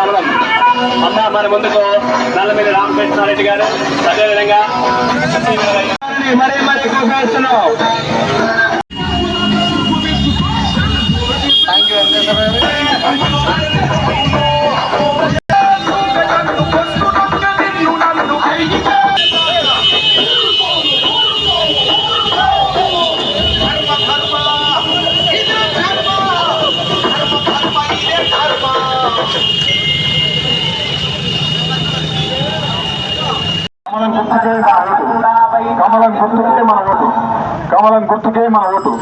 కమలం అమ్మ మన ముందుకు నల్లమిల్లి రామకృష్ణారెడ్డి గారు. అదేవిధంగా మరీ థ్యాంక్ యూ వెంకటేశ్వర కమలం గుర్తుకే మన ఓటు కమలం గుర్తుకే మన ఓటు కమలం గుర్తుకే మన ఓటు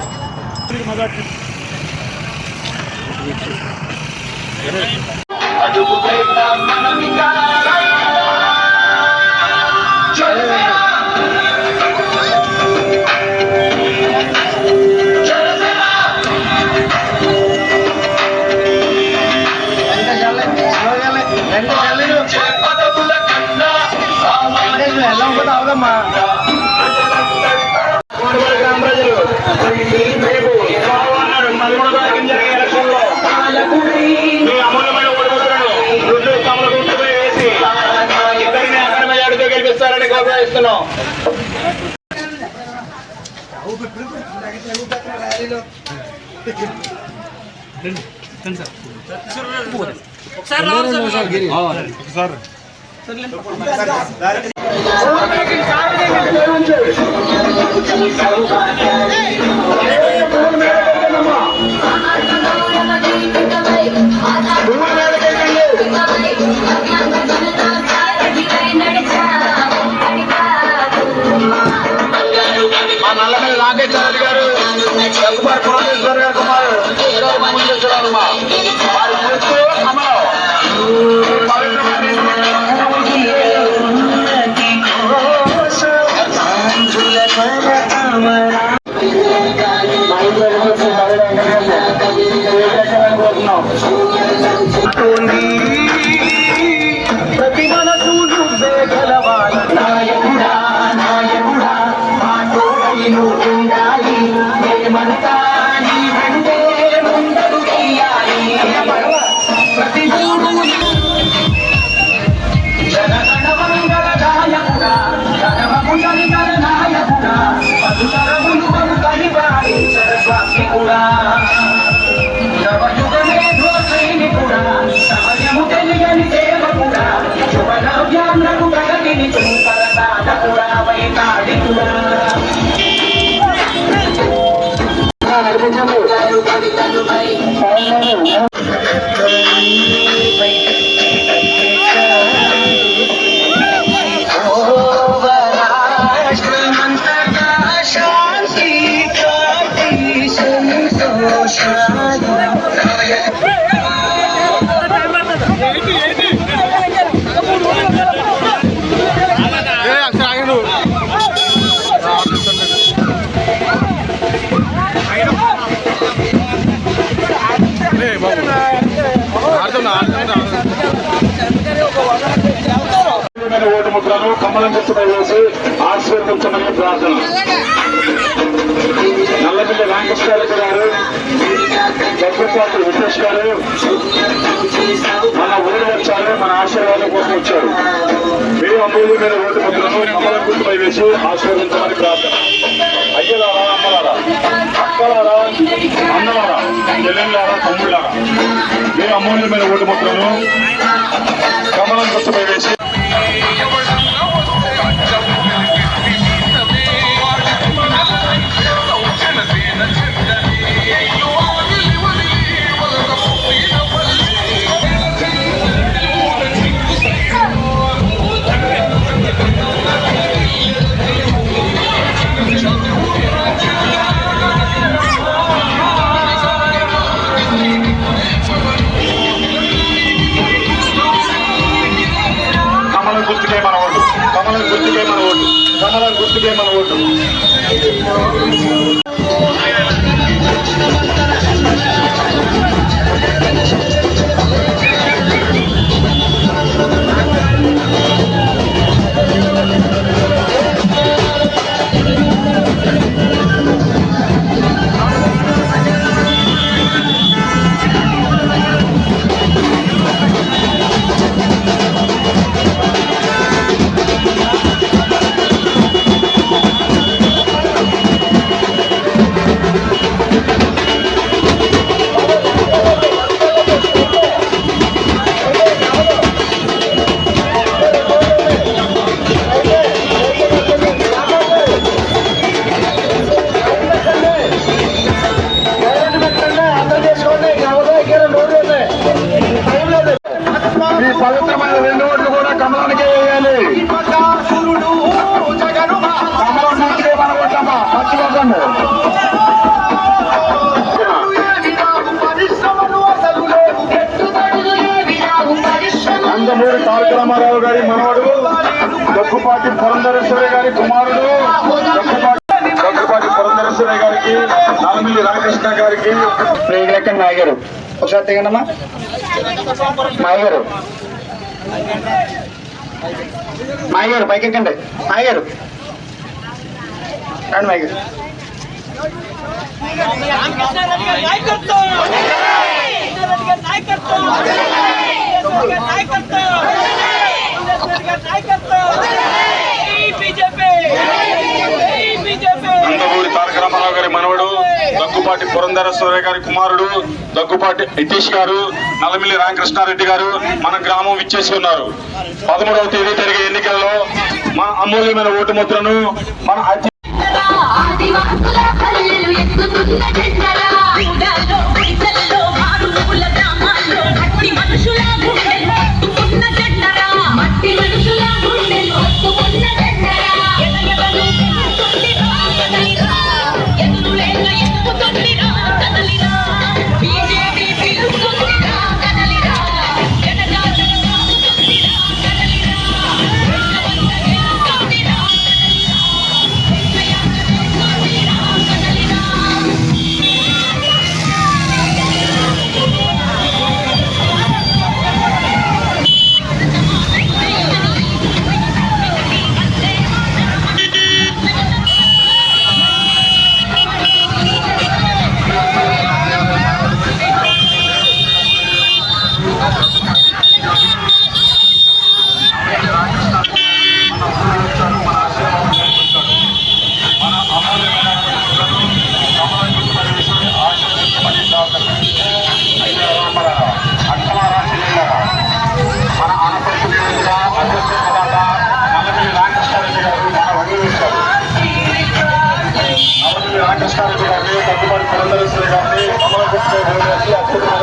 కోడిపల్లి గెలిపిస్తారని కోరుతున్నాం శాంతి ముద్రను కమలం గుర్తుపై వేసి ఆశీర్వదించమని ప్రార్థన. నల్లపిల్లి రామకృష్ణారెడ్డి గారు దగ్గరపాటి విశేష్ గారు మన ఊరు వచ్చారు మన ఆశీర్వాదం కోసం వచ్చారు. మీరు అమూల్య మీద ఓటు ముద్రను కమలం గుర్తుపై వేసి ఆశీర్వదించమని ప్రార్థన. అయ్యలారా అమ్మలారా అక్కలారా అన్నలారా చెల్లెళ్ళారా తమ్ముళ్ళారా మీరు అమూల్యమైన ఓటు ముద్రను కమలం గుర్తుపై వేసి గుర్తుకే మన ఈ పవిత్రమైన రెండు ఓట్లు కూడా కమలానికే వేయాలి. కమలం నాటికే మన ఓట్లమ్మా మర్చిపోకండి. నందమూరి తారక రామారావు గారి మనవడు దగ్గుపాటి పురంధరేశ్వరి గారి కుమారుడు రామకృష్ణ గారికి ప్రియలెక్కని నాయగారు. ఒకసారి తెగండమ్మా మాయగారు మాయగారు పైకి ఎక్కండి మాయగారు రండి మాయగారు రామకృష్ణారెడ్డి గారి నాయకత్వం రామకృష్ణారెడ్డి నాయకత్వం రామకృష్ణారెడ్డి గారి నాయకత్వం రామకృష్ణారెడ్డి గారి నాయకత్వం జై బీజేపీ జై బీజేపీ నందమూరి తారక రామారావు గారి మనవడు దగ్గుపాటి పురంధరేశ్వరి గారి కుమారుడు దగ్గుపాటి నితీష్ గారు నల్లమిల్లి రామకృష్ణారెడ్డి గారు మన గ్రామం విచ్చేసి ఉన్నారు. పదమూడవ తేదీ జరిగే ఎన్నికల్లో మన అమూల్యమైన ఓటు ముద్రను మన అతి ఆదివాసుల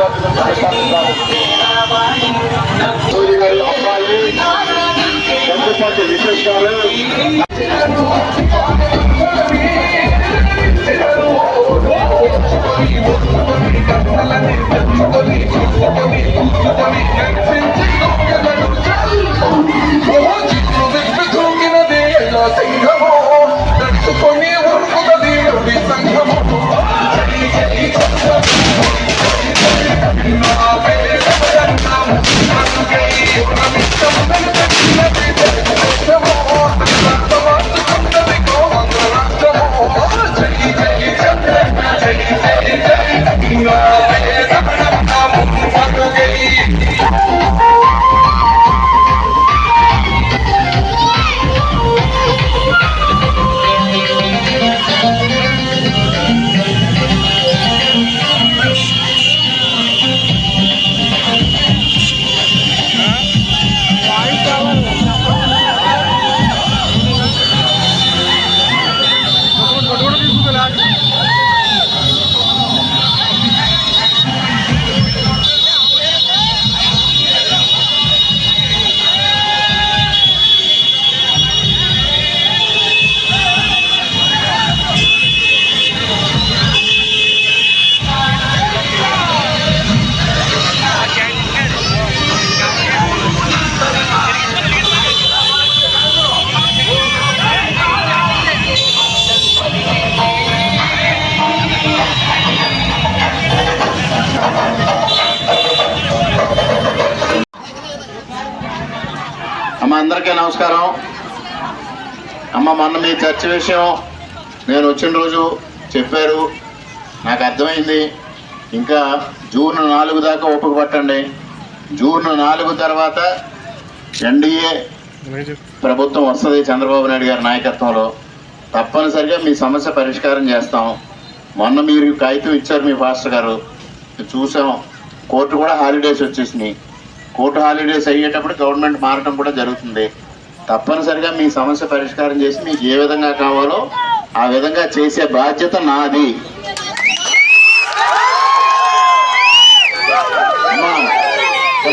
అత్యంత మెజార్టీతో ప్రతిష్టాపిస్తారు సూర్య గారి అబ్బాయి దగ్గుపాటి విశేష్ గారు నమస్కారం. అమ్మ మొన్న మీ చర్చ విషయం నేను వచ్చిన రోజు చెప్పారు. నాకు అర్థమైంది. ఇంకా జూన్ నాలుగు దాకా ఓపిక పట్టండి. జూన్ నాలుగు తర్వాత ఎన్డీఏ ప్రభుత్వం వస్తుంది చంద్రబాబు నాయుడు గారి నాయకత్వంలో. తప్పనిసరిగా మీ సమస్య పరిష్కారం చేస్తాం. మొన్న మీరు కాగితం ఇచ్చారు మీ ఫాస్టర్ గారు. చూసాం. కోర్టు కూడా హాలిడేస్ వచ్చేసినాయి. కోర్టు హాలిడేస్ అయ్యేటప్పుడు గవర్నమెంట్ మారడం కూడా జరుగుతుంది. తప్పనిసరిగా మీ సమస్య పరిష్కారం చేసి మీకు ఏ విధంగా కావాలో ఆ విధంగా చేసే బాధ్యత నాది.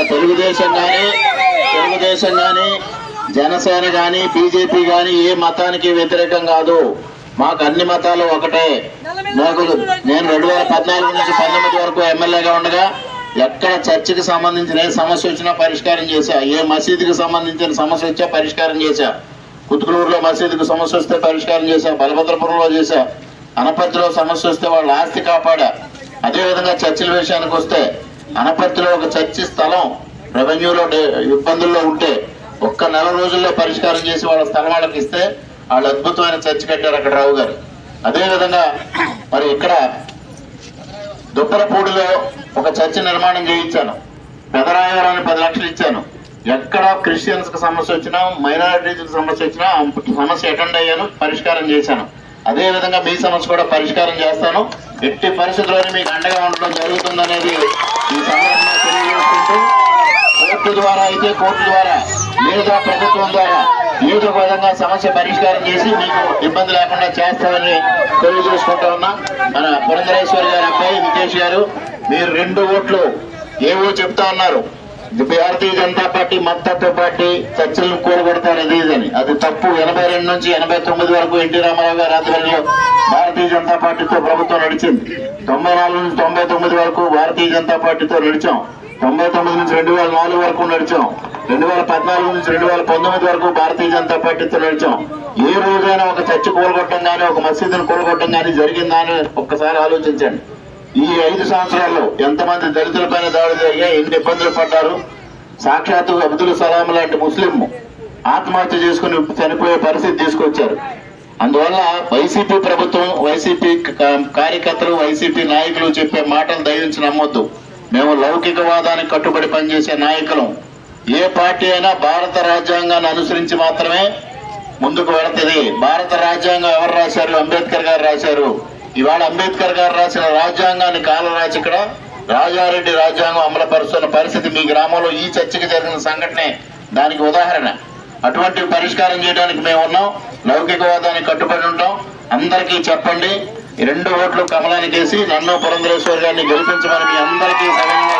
తెలుగుదేశం కానీ తెలుగుదేశం కానీ జనసేన కానీ బీజేపీ కానీ ఏ మతానికి వ్యతిరేకం కాదు. మాకు అన్ని మతాలు ఒకటే. నాకు నేను రెండు వేల పద్నాలుగు నుంచి పంతొమ్మిది వరకు ఎమ్మెల్యేగా ఉండగా ఎక్కడ చర్చికి సంబంధించిన ఏ సమస్య వచ్చినా పరిష్కారం చేశా. ఏ మసీదుకి సంబంధించిన సమస్య వచ్చా పరిష్కారం చేశా. కుతుకులూరులో మసీదుకు సమస్య వస్తే పరిష్కారం చేశా. బలభద్రపురంలో చేశా. అనపర్తిలో సమస్య వస్తే వాళ్ళ ఆస్తి కాపాడా. అదేవిధంగా చర్చిల విషయానికి వస్తే అనపర్తిలో ఒక చర్చి స్థలం రెవెన్యూలో డే- ఇబ్బందుల్లో ఉంటే ఒక్క నెల రోజుల్లో పరిష్కారం చేసి వాళ్ళ స్థలం వాళ్ళకి ఇస్తే వాళ్ళు అద్భుతమైన చర్చి కట్టారు అక్కడ రావు గారు. అదేవిధంగా మరి ఇక్కడ దుప్పరపూడిలో ఒక చర్చి నిర్మాణం చేయించాను. పెదరాయవరాన్ని పది లక్షలు ఇచ్చాను. ఎక్కడ క్రిస్టియన్స్కి సమస్య వచ్చినా మైనారిటీస్ సమస్య వచ్చినా ఆ సమస్య అటెండ్ అయ్యాను పరిష్కారం చేశాను. అదే విధంగా మీ సమస్య కూడా పరిష్కారం చేస్తాను. ఎట్టి పరిస్థితుల్లోనే మీకు అండగా ఉండడం జరుగుతుందనేది ఈ సందర్భంగా తెలియజేసుకుంటూ కోర్టు ద్వారా అయితే కోర్టు ద్వారా లేదా ప్రభుత్వం ద్వారా ఏదో విధంగా సమస్య పరిష్కారం చేసి మీకు ఇబ్బంది లేకుండా చేస్తామని తెలియజేసుకుంటా ఉన్నా. మన పురంధరేశ్వరి గారి అబ్బాయి నితేష్ గారు మీరు రెండు ఓట్లు ఏవో చెప్తా ఉన్నారు. భారతీయ జనతా పార్టీ మద్దతు పార్టీ చర్చలను కూడగొడతారు అది ఇదని అది తప్పు. ఎనభై రెండు నుంచి ఎనభై తొమ్మిది వరకు ఎన్టీ రామారావు గారి ఆధ్వర్యంలో భారతీయ జనతా పార్టీతో ప్రభుత్వం నడిచింది. తొంభై నాలుగు నుంచి తొంభై తొమ్మిది వరకు భారతీయ జనతా పార్టీతో నడిచాం. తొంభై తొమ్మిది నుంచి రెండు వేల నాలుగు వరకు నడిచాం. రెండు వేల పద్నాలుగు నుంచి రెండు వేల పంతొమ్మిది వరకు భారతీయ జనతా పార్టీతో నడిచాం. ఏ రోజైనా ఒక చర్చ కూలగొట్టడం కానీ ఒక మసీదును కూలగొట్టడం కానీ జరిగిందా అని ఒక్కసారి ఆలోచించండి. ఈ ఐదు సంవత్సరాల్లో ఎంతమంది దళితులపైన దాడులు జరిగాయి ఎన్ని ఇబ్బందులు పడ్డారు? సాక్షాత్తు అబ్దుల్ సలాం లాంటి ముస్లిం ఆత్మహత్య చేసుకుని చనిపోయే పరిస్థితి తీసుకొచ్చారు. అందువల్ల వైసీపీ ప్రభుత్వం వైసీపీ కార్యకర్తలు వైసీపీ నాయకులు చెప్పే మాటలు దయించి నమ్మొద్దు. మేము లౌకికవాదానికి కట్టుబడి పనిచేసే నాయకులం. ఏ పార్టీ అయినా భారత రాజ్యాంగాన్ని అనుసరించి మాత్రమే ముందుకు వెళుతుంది. భారత రాజ్యాంగం ఎవరు రాశారు? అంబేద్కర్ గారు రాశారు. ఇవాళ అంబేద్కర్ గారు రాసిన రాజ్యాంగాన్ని కాలరాచి ఇక్కడ రాజారెడ్డి రాజ్యాంగం అమలుపరుస్తున్న పరిస్థితి మీ గ్రామంలో ఈ చర్చకి జరిగిన సంఘటనే. దానికి ఉదాహరణ. అటువంటి పరిష్కారం చేయడానికి మేము ఉన్నాం. లౌకికవాదానికి కట్టుబడి ఉంటాం. అందరికీ చెప్పండి. ఈ రెండు ఓట్లు కమలానికి వేసి నన్ను పురంధరేశ్వర్ గారిని గెలిపించమని మీ అందరికీ సవినయంగా